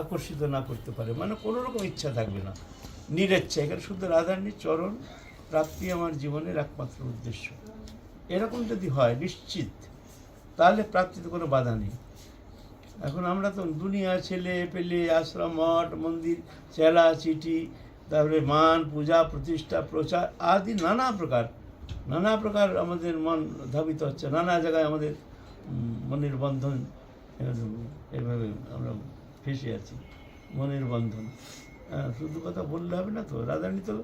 আকর্ষিত না করতে পারে। মানে কোনো রকম ইচ্ছা থাকবে না। নিরেচ্ছা। এখানে শুধু রাধারানীর চরণ প্রাপ্তি আমার জীবনের একমাত্র উদ্দেশ্য। এরকম যদি হয়, নিশ্চিত, তাহলে প্রাপ্তিতে কোনো বাধা নেই। এখন আমরা তো দুনিয়া, ছেলে, পেলে, আশ্রম, মঠ, মন্দির, চেলা, চিঠি, তারপরে মান, পূজা, প্রতিষ্ঠা, প্রচার আদি নানা প্রকার নানা প্রকার আমাদের মন ধাবিত হচ্ছে। নানা জায়গায় আমাদের মনের বন্ধন এভাবে আমরা ফেসে আছি মনের বন্ধন। হ্যাঁ, শুধু কথা বললে হবে না তো রাধারানী তো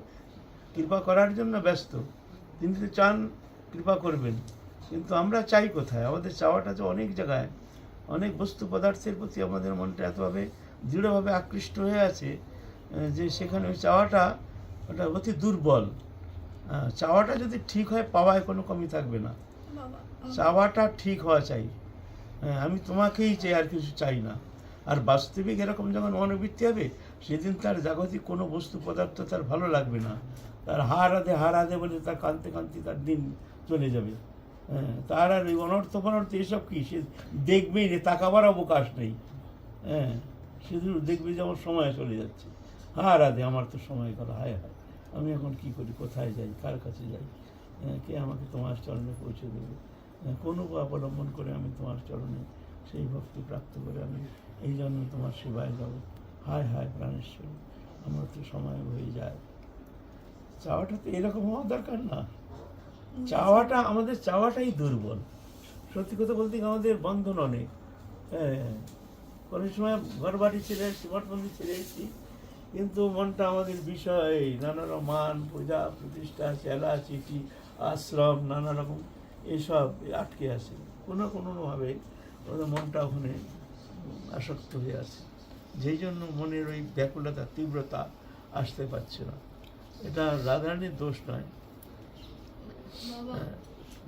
কৃপা করার জন্য ব্যস্ত। তিনি তো চান কৃপা করবেন কিন্তু আমরা চাই কোথায়? আমাদের চাওয়াটা তো অনেক জায়গায় অনেক বস্তু পদার্থের প্রতি আমাদের মনটা এতভাবে দৃঢ়ভাবে আকৃষ্ট হয়ে আছে যে সেখানে ওই চাওয়াটা ওটা অতি দুর্বল। চাওয়াটা যদি ঠিক হয় পাওয়ায় কোনো কমি থাকবে না। চাওয়াটা ঠিক হওয়া চাই। হ্যাঁ, আমি তোমাকেই চাই আর কিছু চাই না। আর বাস্তবিক এরকম যখন মনোবৃত্তি হবে সেদিন তার জাগতিক কোনো বস্তু পদার্থ তার ভালো লাগবে না। তার হার আদে হার আদে বলে তার কাঁদতে কাঁদতে তার দিন চলে যাবে। হ্যাঁ তার আর এই অনর্থ ফনর্থ এসব কী? সে দেখবেই না তাকাবার অবকাশ নেই। হ্যাঁ শুধু দেখবে যে আমার সময় চলে যাচ্ছে। হার আদে আমার তো সময় করা হায় হায়। আমি এখন কি করি? কোথায় যাই? কার কাছে যাই? হ্যাঁ, কে আমাকে তোমার চরণে পৌঁছে দেবে? হ্যাঁ, কোন অবলম্বন করে আমি তোমার চরণে সেই ভক্তি প্রাপ্ত করে আমি এই জন্য তোমার সেবায় যাব হায় হায় প্রাণেশ্বরী, আমার তো সময় হয়ে যায়। চাওয়াটা তো এরকম হওয়া দরকার না। চাওয়াটা, আমাদের চাওয়াটাই দুর্বল। সত্যি কথা বলতে আমাদের বন্ধন অনেক। হ্যাঁ কোনো সময় ঘর বাড়ি ছেড়ে এসেছি মঠ মন্দির ছেড়ে এসেছি, কিন্তু মনটা আমাদের বিষয়, নানা মান, পূজা, প্রতিষ্ঠা, চেলা, চিঠি, আশ্রম, নানা রকম এসব আটকে আছে। কোনো কোনোভাবে ওদের মনটা ওখানে আসক্ত হয়ে আছে। যেই জন্য মনের ওই ব্যাকুলতা, তীব্রতা আসতে পারছে না। এটা রাধারানীর দোষ নয়। হ্যাঁ।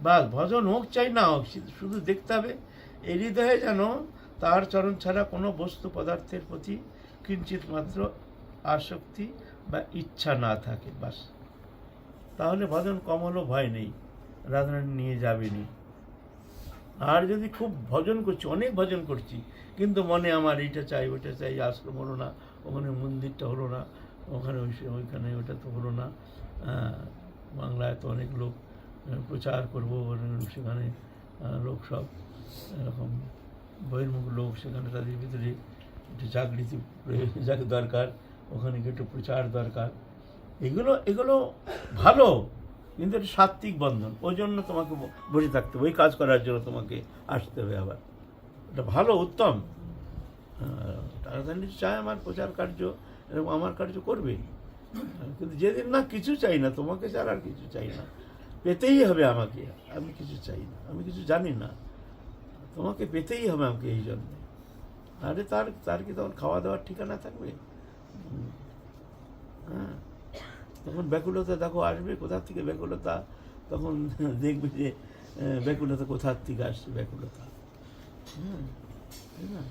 বাস ভজন হোক চাই না হোক শুধু- দেখতে হবে, এই হৃদয়ে যেন তার চরণ ছাড়া কোনো বস্তু পদার্থের প্রতি কিঞ্চিত মাত্র আসক্তি বা ইচ্ছা না থাকে, বাস। তাহলে ভজন কম ভয় নেই, রাধারানী নিয়ে যাবেনি আর যদি খুব ভজন করছি, অনেক ভজন করছি, কিন্তু মনে আমার এইটা চাই, ওইটা চাই, আশ্রম হলো না, ওখানে মন্দিরটা হলো না, ওখানে ওই ওইখানে ওটা তো হলো না। বাংলায় তো অনেক লোক প্রচার করব সেখানে লোক সব, এরকম বহির্মুখ লোক সেখানে তাদের ভিতরে একটু প্রয়োজন দরকার, ওখানে একটু প্রচার দরকার। এগুলো এগুলো ভালো। কিন্তু এটা সাত্ত্বিক বন্ধন। ওই জন্য তোমাকে বসে থাকতে হবে। ওই কাজ করার জন্য তোমাকে আসতে হবে আবার। এটা ভালো, উত্তম। তাড়াতাড়ি চায় আমার প্রচার কার্য, এরকম আমার কার্য করবে কিন্তু যেদিন না কিছু চাই না, তোমাকে ছাড়া আর কিছু চাই না। পেতেই হবে আমাকে। আমি কিছু চাই না। আমি কিছু জানি না। তোমাকে পেতেই হবে আমাকে এই জন্য। আরে তার তার কি তখন খাওয়া দাওয়ার ঠিকানা থাকবে। হ্যাঁ। তখন ব্যাকুলতা দেখো আসবে কোথার থেকে ব্যাকুলতা? তখন দেখবে যে ব্যাকুলতা কোথার থেকে আসছে ব্যাকুলতা? হুম তাই না?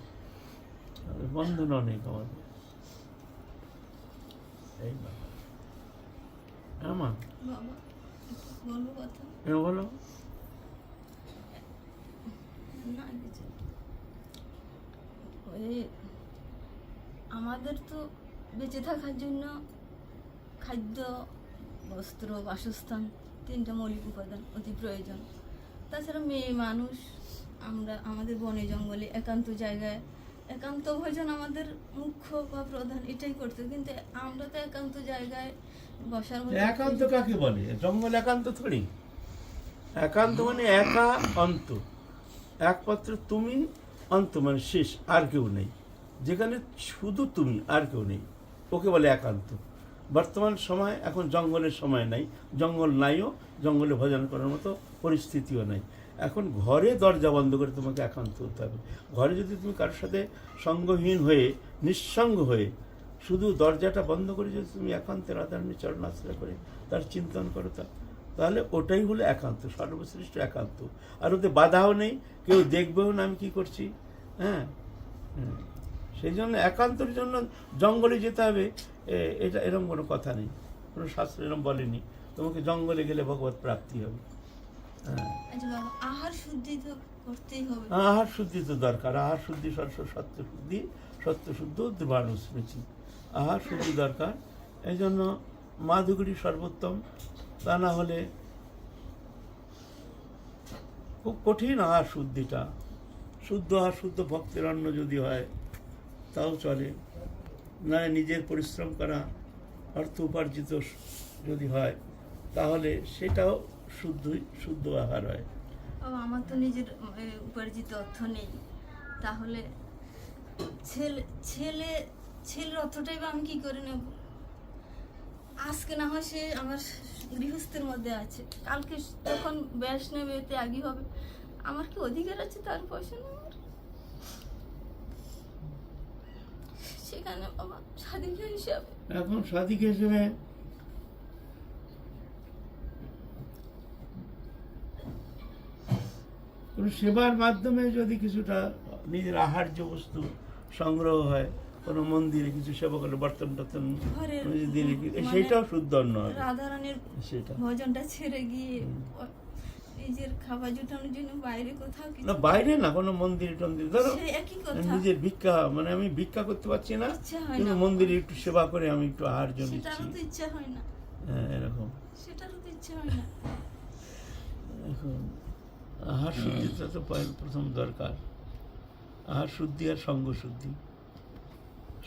বন্ধন অনেক আমাদের। এই হ্যাঁ মা? বাবা হ্যাঁ বলো। না আমাদের তো বেঁচে থাকার জন্য খাদ্য, বস্ত্র, বাসস্থান তিনটা মৌলিক উপাদান অতি প্রয়োজন। তাছাড়া মেয়ে মানুষ, আমরা, আমাদের বনে জঙ্গলে একান্ত জায়গায়, একান্ত ভোজন আমাদের মুখ্য বা প্রধান, এটাই করতে কিন্তু আমরা তো একান্ত জায়গায় বসার একান্ত কাকে বলে? জঙ্গল একান্ত থরি একান্ত মানে একা অন্ত। একমাত্র তুমি অন্ত মানে শেষ, আর কেউ নেই। যেখানে শুধু তুমি, আর কেউ নেই। ওকে বলে একান্ত। বর্তমান সময় এখন জঙ্গলের সময় নাই। জঙ্গল নাইও, জঙ্গলে ভজন করার মতো পরিস্থিতিও নাই। এখন ঘরে দরজা বন্ধ করে তোমাকে একান্ত হতে হবে। ঘরে যদি তুমি কারোর সাথে সঙ্গহীন হয়ে, নিঃসঙ্গ হয়ে শুধু দরজাটা বন্ধ করে যদি তুমি একান্তে রাধারণী চরণাশ্রয় করে তার চিন্তন করো তা তাহলে ওটাই হলো একান্ত, সর্বশ্রেষ্ঠ একান্ত। আর ওতে বাধাও নেই, কেউ দেখবেও না আমি কী করছি? হ্যাঁ? হুম। সেই জন্য একান্তর জন্য জঙ্গলে যেতে হবে। এটা এরকম কোনো কথা নেই। কোনো শাস্ত্র এরকম বলেনি। তোমাকে জঙ্গলে গেলে ভগবত প্রাপ্তি হবে। হ্যাঁ। আচ্ছা আহার শুদ্ধি তো দরকার। আহার শুদ্ধি সর্ব সত্য শুদ্ধি সত্য শুদ্ধ দৃঢ় স্মৃতি আহার শুদ্ধি দরকার। এই জন্য মাধুগুরি সর্বোত্তম। তা না হলে খুব কঠিন আহার শুদ্ধিটা। শুদ্ধ আহার শুদ্ধ ভক্তের অন্ন যদি হয় তাও চলে। না, নিজের পরিশ্রম করা অর্থ উপার্জিত যদি হয়, তাহলে সেটাও শুদ্ধই, শুদ্ধ আহার হয়। আমার তো নিজের উপার্জিত অর্থ নেই। তাহলে ছেলে ছেলে, ছেলের অর্থটাই বা আমি কি করে নেব? আজকে না হয় সে আমার গৃহস্থের মধ্যে আছে। কালকে যখন ব্যাস নেবে ত্যাগী হবে। আমার কি অধিকার আছে তার পয়সা নেওয়ার? সেখানে বাবা হিসাবে এখন সাদিক হিসেবে কোনো সেবার মাধ্যমে যদি কিছুটা নিজের আহার্য বস্তু সংগ্রহ হয় কোনো মন্দিরে কিছু সেবা করলে বর্তন টর্তন দিলে সেইটাও শুদ্ধ অন্ন হবে রাধারানীর সেটা। ভোজনটা ছেড়ে গিয়ে নিজের খাবার জুটানোর জন্য বাইরে কোথাও না বাইরে না কোনো মন্দির টন্দির। ধরো নিজের ভিক্ষা মানে আমি ভিক্ষা করতে পারছি না কিন্তু মন্দিরে একটু সেবা করে আমি একটু আহার্য সেটারও নিচ্ছি তো ইচ্ছা হয় না। হ্যাঁ এরকম। সেটারও তো ইচ্ছা হয় না। এখন আহার শুদ্ধিটা তো প্রথম দরকার। আহার শুদ্ধি আর সঙ্গ শুদ্ধি।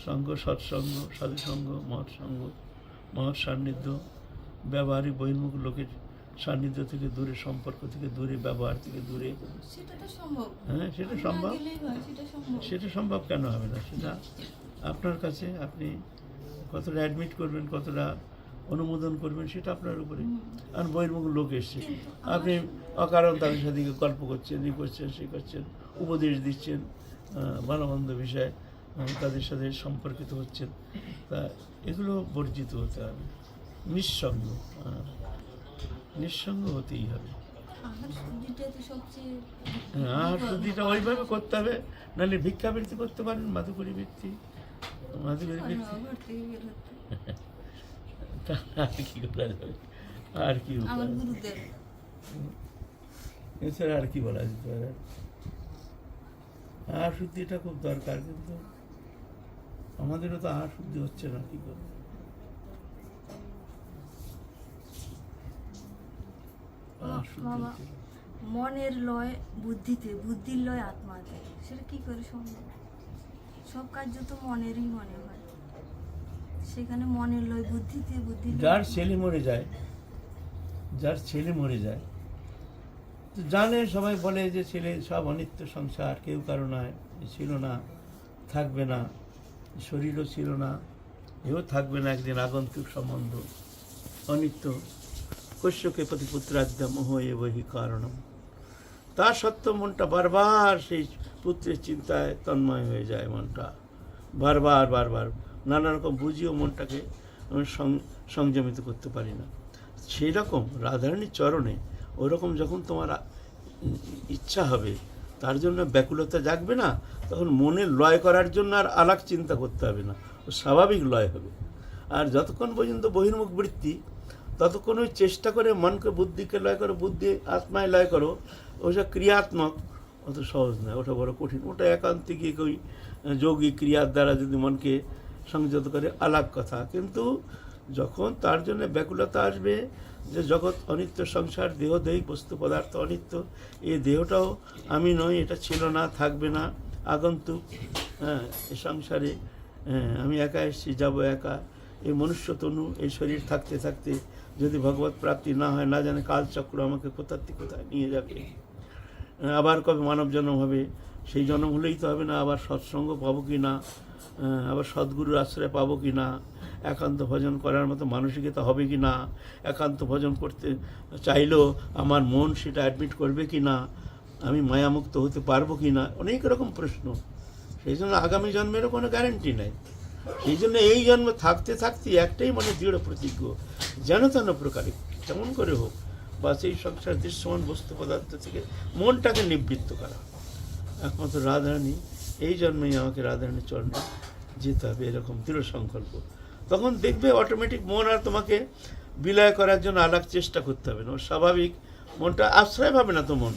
সঙ্গ সৎসঙ্গ সাধুসঙ্গ মহৎ সঙ্গ মহৎ সান্নিধ্য ব্যবহারিক বহির্মুখ লোকের সান্নিধ্য থেকে দূরে সম্পর্ক থেকে দূরে ব্যবহার থেকে দূরে। হ্যাঁ সেটা সম্ভব। সেটা সম্ভব। কেন হবে না? সেটা আপনার কাছে আপনি কতটা অ্যাডমিট করবেন কতটা অনুমোদন করবেন সেটা আপনার উপরে। আর বহির্মুখ লোক এসছে। আপনি অকারণ তাদের সাথে গল্প করছেন ই করছেন সে করছেন উপদেশ দিচ্ছেন মন্দ বিষয় তাদের সাথে সম্পর্কিত হচ্ছেন। তা এগুলো বর্জিত হতে হবে। নিঃসঙ্গ নিঃসঙ্গ হতেই হবে হ্যাঁ, আর শুদ্ধিটা ওইভাবে করতে হবে নাহলে ভিক্ষাবৃত্তি করতে পারেন মাধুকরী বৃত্তি। মাধুকরী বৃত্তি। আর কি করা যাবে? আর কি এছাড়া আর কি বলা যেতে পারে? আহার শুদ্ধিটা খুব দরকার কিন্তু আমাদেরও তো আহার শুদ্ধি হচ্ছে না কি করব আহার শুদ্ধি বাবা হচ্ছে না। মনের লয় বুদ্ধিতে বুদ্ধির লয় আত্মাতে। সেটা কি করে সম্ভব? সব কার্য তো মনেরই মনে হয়। সেখানে মনের লয় বুদ্ধিতে বুদ্ধি যার ছেলে মরে যায় যার ছেলে মরে যায় তো জানে সবাই বলে যে ছেলে সব অনিত্য সংসার কেউ কারও নয় ছিল না থাকবে না শরীরও ছিল না এও থাকবে না একদিন আগন্তুক সম্বন্ধ অনিত্য। কশ্যকে প্রতিপুত্রাদ্যা মোহ বহি কারণম। তা সত্ত্বেও মনটা বারবার সেই পুত্রের চিন্তায় তন্ময় হয়ে যায় মনটা। বারবার বারবার নানা রকম বুঝিয়েও মনটাকে সংযমিত করতে পারি না। সেই রকম রাধারানীর চরণে ওরকম যখন তোমার ইচ্ছা হবে, তার জন্য ব্যাকুলতা জাগবে না, তখন মনে লয় করার জন্য আর আলাক চিন্তা করতে হবে না। ও স্বাভাবিক লয় হবে। আর যতক্ষণ পর্যন্ত বহির্মুখ বৃত্তি ততক্ষণ ওই চেষ্টা করে মনকে বুদ্ধিকে লয় করো বুদ্ধি আত্মায় লয় করো ওসব ক্রিয়াত্মক। অত সহজ নয় ওটা বড় কঠিন। ওটা একান্তিক ওই যৌগিক ক্রিয়ার দ্বারা যদি মনকে সংযত করে আলাপ কথা। কিন্তু যখন তার জন্য ব্যাকুলতা আসবে যে জগৎ অনিত্য সংসার দেহ দৈহিক বস্তু পদার্থ অনিত্য এই দেহটাও আমি নই এটা ছিল না থাকবে না। আগন্তুক হ্যাঁ সংসারে হ্যাঁ, আমি একা এসেছি যাব একা। এই মনুষ্য তনু এই শরীর থাকতে থাকতে যদি ভগবত প্রাপ্তি না হয়, না জানে কালচক্র আমাকে কোথার থেকে কোথায় নিয়ে যাবে। আবার কবে মানব জন্ম হবে, সেই জন্ম হলেই তো হবে না, আবার সৎসঙ্গ পাবো কি না আবার সদ্গুরুর আশ্রয় পাবো কি না, একান্ত ভজন করার মতো মানসিকতা হবে কি না, একান্ত ভজন করতে চাইলেও আমার মন সেটা অ্যাডমিট করবে কি না, আমি মায়ামুক্ত হতে পারব কি না, অনেক রকম প্রশ্ন। সেই জন্য আগামী জন্মেরও কোনো গ্যারেন্টি নাই। সেই জন্য এই জন্ম থাকতে থাকতে একটাই মনে দৃঢ় প্রতিজ্ঞ। যেন তেন প্রকারে কেমন করে হোক, বা সেই সংসার দৃশ্যমান বস্তু পদার্থ থেকে মনটাকে নিবৃত্ত করা। একমাত্র রাধারানী, এই জন্মেই আমাকে রাধারানীর চরণে যেতে হবে এরকম দৃঢ় সংকল্প। তখন দেখবে অটোমেটিক মন আর তোমাকে বিলয় করার জন্য আলাপ চেষ্টা করতে হবে। না স্বাভাবিক মনটা আশ্রয় পাবে না তো মন।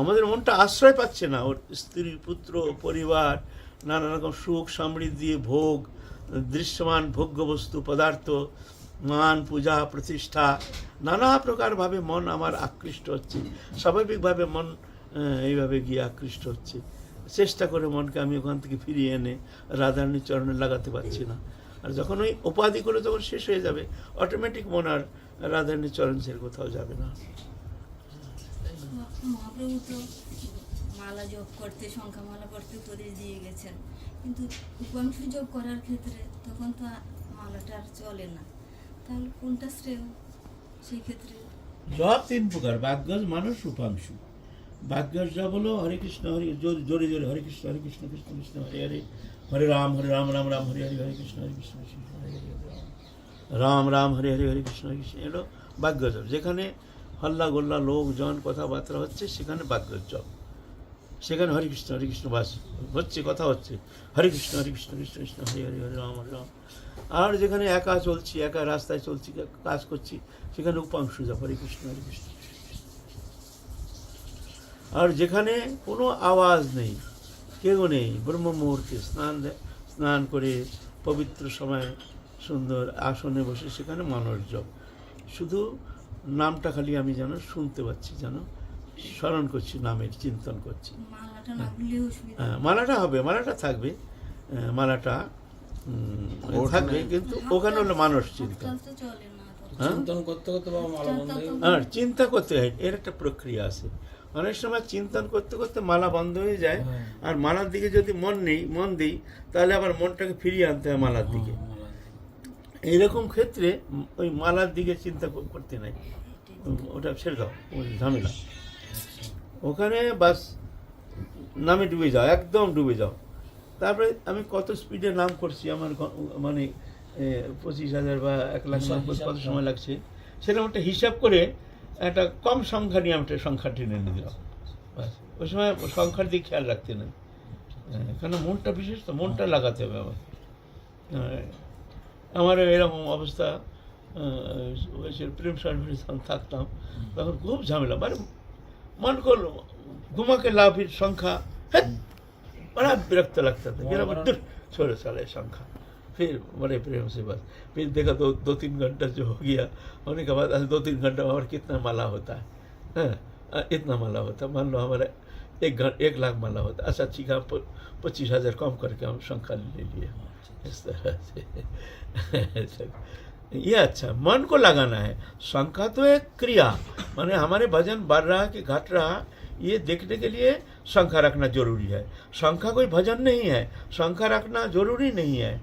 আমাদের মনটা আশ্রয় পাচ্ছে না। ওর স্ত্রী, পুত্র, পরিবার, নানা রকম সুখ সমৃদ্ধি, ভোগ, দৃশ্যমান ভোগ্য বস্তু পদার্থ, মান, পূজা, প্রতিষ্ঠা, নানা প্রকারভাবে মন আমার আকৃষ্ট হচ্ছে। স্বাভাবিকভাবে মন এইভাবে গিয়ে আকৃষ্ট হচ্ছে। চেষ্টা করে মনকে আমি ওখান থেকে ফিরিয়ে এনে রাধারণীর চরণে লাগাতে পারছি না। আর যখন ওই উপাধিগুলো যখন শেষ হয়ে যাবে অটোমেটিক মন আর রাধারণীর চরণ কোথাও যাবে না। মহাপ্রভু তো মালা জপ করতে সংখ্যা মালা করতে উপদেশ দিয়ে গেছেন। কিন্তু উপাংশ জপ করার ক্ষেত্রে তখন তো মালাটা আর চলে না। তাহলে কোনটা শ্রেয়? সেই ক্ষেত্রে জপ তিন প্রকার বাগ্যজ মানুষ উপাংশু। বাগ্যজ জপ হলো হরে কৃষ্ণ, হরে জোরে জোরে হরে কৃষ্ণ হরে কৃষ্ণ কৃষ্ণ কৃষ্ণ, হরে হরে হরে রাম হরে রাম রাম রাম, হরে হরে হরে কৃষ্ণ হরে কৃষ্ণ কৃষ্ণ, হরে হরে রাম। রাম রাম, হরে হরে হরে কৃষ্ণ হরে কৃষ্ণ এলো বাগ্য জপ যেখানে হল্লা গোল্লা, লোকজন, কথাবার্তা হচ্ছে, সেখানে বাগ্য জপ সেখানে হরে কৃষ্ণ হরে কৃষ্ণ বাস, হচ্ছে, কথা হচ্ছে। হরে কৃষ্ণ হরে কৃষ্ণ কৃষ্ণ কৃষ্ণ হরে হরে হরে রাম রাম। আর যেখানে একা চলছি, একা রাস্তায় চলছি, কাজ করছি, সেখানে উপাংশ জপ হরে কৃষ্ণ হরে কৃষ্ণ। আর যেখানে কোনো আওয়াজ নেই কেউ নেই ব্রহ্ম মুহূর্তে স্নান স্নান করে পবিত্র সময় সুন্দর আসনে বসে সেখানে মানুষ জপ শুধু নামটা খালি আমি যেন শুনতে পাচ্ছি যেন স্মরণ করছি নামের চিন্তন করছি মালাটা হ্যাঁ, মালাটা হবে মালাটা থাকবে মালাটা থাকবে কিন্তু ওখানে হলো মানুষ চিন্তা। হ্যাঁ? হয়ে চিন্তা করতে হয় এর একটা প্রক্রিয়া আছে অনেক সময় চিন্তন করতে করতে মালা বন্ধ হয়ে যায় হ্যাঁ। আর মালার দিকে যদি মন নেই মন দিই তাহলে আবার মনটাকে ফিরিয়ে আনতে হয় মালার দিকে হ্যাঁ। এইরকম ক্ষেত্রে ওই মালার দিকে চিন্তা কর- করতে নাই। ওটা ছেড়ে দাও ওই ঝামেলা। ওখানে বাস নামে ডুবে যাও একদম ডুবে যাও। তারপরে আমি কত স্পিডে নাম করছি আমার মানে পঁচিশ হাজার বা এক লাখ কত সময় লাগছে? সেরকম একটা হিসাব করে একটা কম সংখ্যা নিয়ে আমি সংখ্যা টেনে এনে দিলাম বাস। ওই সময় সংখ্যার দিকে খেয়াল রাখতে নেই। কেন মনটা বিশেষ তো মনটা লাগাতে হবে আমার হ্যাঁ, আমার এরকম অবস্থা আহ, হয়েছিল প্রেম সার্ভিস যখন থাকতাম তখন খুব ঝামেলা মানে মন করলো ঘুমাকে লাভের সংখ্যা হ্যাঁ बड़ा विरक्त लगता था मेरा बड़ा- दूर छोड़ो साले संख्या फिर बड़े प्रेम से बस फिर देखा दो दो तीन घंटा जो हो गया होने के बाद आज दो तीन घंटा में और कितना माला होता है हाँ, अ, इतना माला होता है मान लो हमारा एक घंटा एक लाख माला होता। अच्छा ठीक है पच्चीस हज़ार कम करके हम संख्या ले लिए। इस तरह से। ये अच्छा मन को लगाना है। शंका तो एक क्रिया। माने हमारे भजन बढ़ रहा कि घट रहा ये देखने के लिए शंका रखना ज़रूरी है। शंका कोई भजन नहीं है। शंका रखना ज़रूरी नहीं है।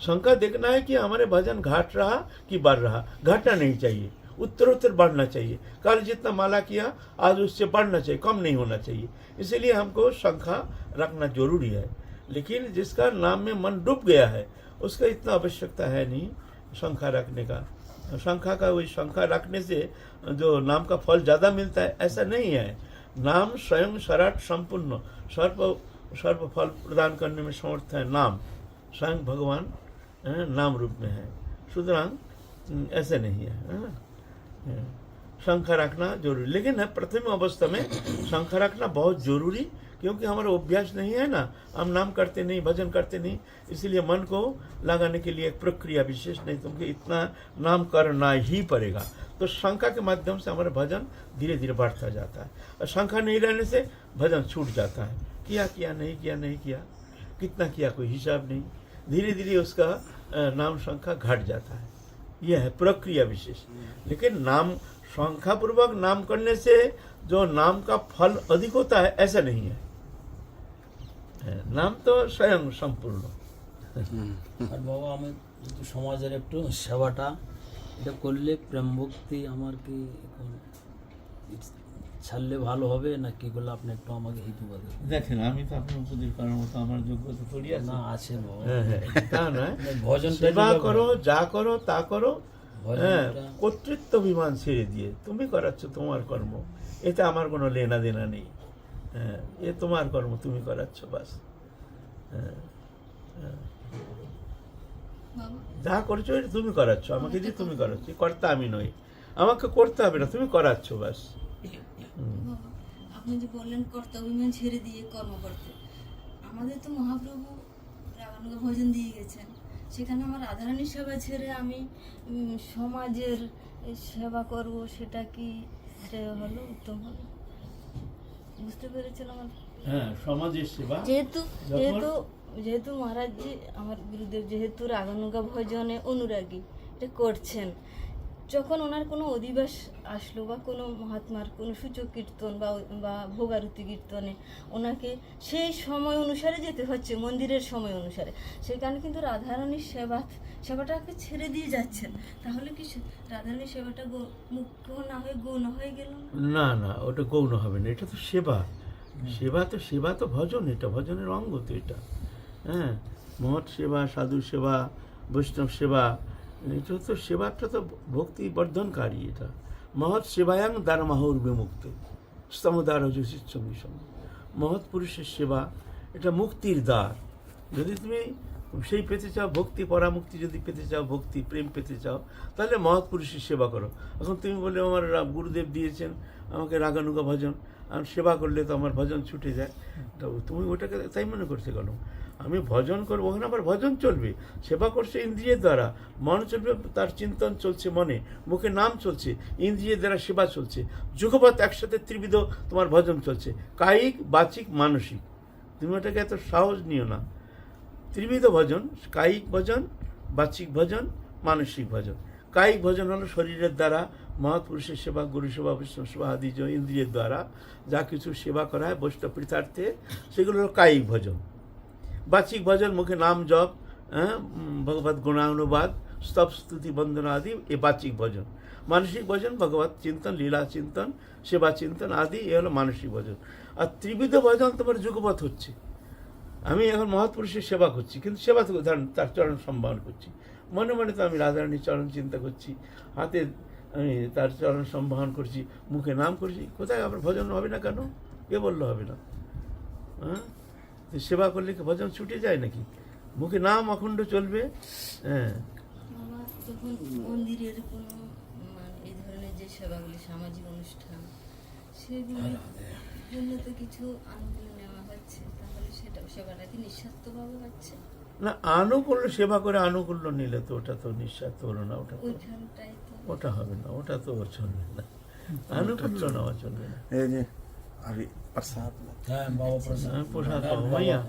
शंका देखना है कि हमारे भजन घट रहा कि बढ़ रहा। घटना नहीं चाहिए। उत्तरोत्तर बढ़ना चाहिए। कल जितना माला किया, आज उससे बढ़ना चाहिए, कम नहीं होना चाहिए। इसीलिए हमको शंखा रखना ज़रूरी है। लेकिन जिसका नाम में मन डूब गया है, उसका इतना आवश्यकता है नहीं शंखा रखने का। शंखा का वही शंखा रखने से जो नाम का फल ज़्यादा मिलता है, ऐसा नहीं है। नाम स्वयं सराट संपूर्ण सर्व सर्व फल प्रदान करने में समर्थ है नाम। स्वयं भगवान नाम रूप में है। सुतरां, ऐसे नहीं है। शंका रखना ज़रूरी। लेकिन प्रथम अवस्था में शंका रखना बहुत ज़रूरी, क्योंकि हमारा अभ्यास नहीं है ना। हम नाम करते नहीं, भजन करते नहीं, इसलिए मन को लगाने के लिए एक प्रक्रिया विशेष नहीं तुमको इतना नाम करना ही पड़ेगा। तो शंका के माध्यम से हमारा भजन धीरे धीरे बढ़ता जाता है। और शंका नहीं रहने से भजन छूट जाता है। किया किया, नहीं किया नहीं किया। कितना किया, कोई हिसाब नहीं। धीरे धीरे उसका नाम संख्या घट जाता है। यह है प्रक्रिया विशेष लेकिन नाम संख्या पूर्वक नाम करने से जो नाम का फल अधिक होता है ऐसा नहीं है अ, नाम तो स्वयं संपूर्ण আর বাবা আমি একটু সমাজের একটু সেবাটা এটা করলে প্রেম ভক্তি আমার কি এখন ছাড়লে ভালো হবে না কি করলে আপনি একটু আমাকে হেতু বলেন দেখেন আমি তো আপনার উপদেশ করার মতো আমার যোগ্যতা থোড়ি আছে। না আছে হ্যাঁ, হ্যাঁ, তা নয়। ভজনটা সেবা করো যা করো তা করো। হ্যাঁ কর্তৃত্ব বিমান ছেড়ে দিয়ে তুমি করাচ্ছ তোমার কর্ম। এতে আমার কোনো লেনা দেনা নেই। হ্যাঁ এ তোমার কর্ম তুমি করাচ্ছ বাস। হ্যাঁ হ্যাঁ। যা করছ এটা তুমি করাচ্ছ। আমাকে দিয়ে তুমি করাচ্ছ কর্তা আমি নই। আমাকে করতে হবে না তুমি করাচ্ছ বাস। আপনি যে বললেন কর্তা অভিমান ছেড়ে দিয়ে কর্ম করতে আমাদের তো মহাপ্রভু রাগানুগা ভোজন দিয়ে গেছেন। সেখানে আমার রাধারানীর সেবা ছেড়ে আমি সমাজের সেবা করব সেটা কি হলো উত্তম হলো? বুঝতে পেরেছেন আমার? হ্যাঁ সমাজের সেবা। যেহেতু যেহেতু যেহেতু মহারাজজি আমার গুরুদেব যেহেতু রাগানুগা ভজনে অনুরাগী এটা করছেন। যখন ওনার কোনো অধিবাস আসলো বা কোনো মহাত্মার কোনো সূচক কীর্তন বা বা ভোগারতি কীর্তনে ওনাকে সেই সময় অনুসারে যেতে হচ্ছে মন্দিরের সময় অনুসারে। সেখানে কিন্তু রাধারানীর সেবা সেবাটাকে ছেড়ে দিয়ে যাচ্ছেন। তাহলে কি রাধারানীর সেবাটা মুখ্য না হয়ে গৌণ হয়ে গেল না? না না ওটা গৌণ হবে না এটা তো সেবা। সেবা তো সেবা তো ভজন এটা ভজনের অঙ্গ তো এটা। হ্যাঁ মহৎ সেবা সাধু সেবা বৈষ্ণব সেবা এটা সেবাটা তো ভক্তি বর্ধনকারী এটা। মহৎ সেবায়াং দ্বার মাহুর বিমুক্ত স্তমদ্বার সঙ্গে মহৎ পুরুষের সেবা, এটা মুক্তির দ্বার। যদি তুমি সেই পেতে চাও ভক্তি, পরামুক্তি যদি পেতে চাও ভক্তি, প্রেম পেতে চাও, তাহলে মহৎ পুরুষের সেবা করো। এখন তুমি বলে আমার গুরুদেব দিয়েছেন, আমাকে রাগানুগা ভজন, আর সেবা করলে তো আমার ভজন ছুটে যায়। তো তুমি ওটাকে তাই মনে করছে কেন? আমি ভজন করব, ওখানে আবার ভজন চলবে। সেবা করছে ইন্দ্রিয়ের দ্বারা। মন চলবে, তার চিন্তন চলছে মনে, মুখে নাম চলছে, ইন্দ্রিয়ের দ্বারা সেবা চলছে। যুগপথ একসাথে ত্রিবিধ, তোমার ভজন চলছে। কায়িক, বাচিক, মানসিক। তুমি ওটাকে এত সাহস নিও না। ত্রিবিধ ভজন, কায়িক ভজন, বাচিক ভজন, মানসিক ভজন। কায়িক ভজন হলো শরীরের দ্বারা, মহাপুরুষের সেবা গুরু সেবা বিষ্ণু সেবা, আদি ইন্দ্রিয়ের দ্বারা যা কিছু সেবা করা হয় বৈষ্ণব প্রীতার্থে সেগুলো হলো কায়িক ভজন। বাচিক ভজন, মুখে নাম জপ হ্যাঁ ভগবত গুণানুবাদ, স্তব, স্তুতি, বন্দনা আদি, এ বাচিক ভজন। মানসিক ভজন, ভগবত চিন্তন, লীলা চিন্তন, সেবা চিন্তন আদি, এ হলো মানসিক ভজন। আর ত্রিবিধ ভজন তোমার যুগপথ হচ্ছে। আমি এখন মহাপুরুষের সেবা করছি, কিন্তু সেবা তো তার চরণ সম্মান করছি। মনে মনে তো আমি রাধারানীর চরণ চিন্তা করছি, হাতে আমি তার চরণ সম্মান করছি, মুখে নাম করছি, কোথায় আবার ভজন হবে না কেন? কে বলল হবে না। হ্যাঁ? সেবা করলে কি ভজন ছুটে যায় নাকি? মুখে নাম অখণ্ড চলবে? হ্যাঁ। বাবা যখন মন্দিরের কোনো মানে এই ধরনের যে সেবাগুলি সামাজিক অনুষ্ঠান সেগুলির জন্য তো কিছু নেওয়া হচ্ছে। তাহলে সেটা সেবাটা কি নিঃস্বার্থভাবে পাচ্ছে না আনুকূল্য সেবা করে আনুকূল্য নিলে তো ওটা তো নিঃস্বার্থ হলো না ওটা তো- ওটা হবে না ওটা তো চলবে না। আনুকূল্য নেওয়া চলবে না। passado. Né? É, tá, boa não porra já está amanhã.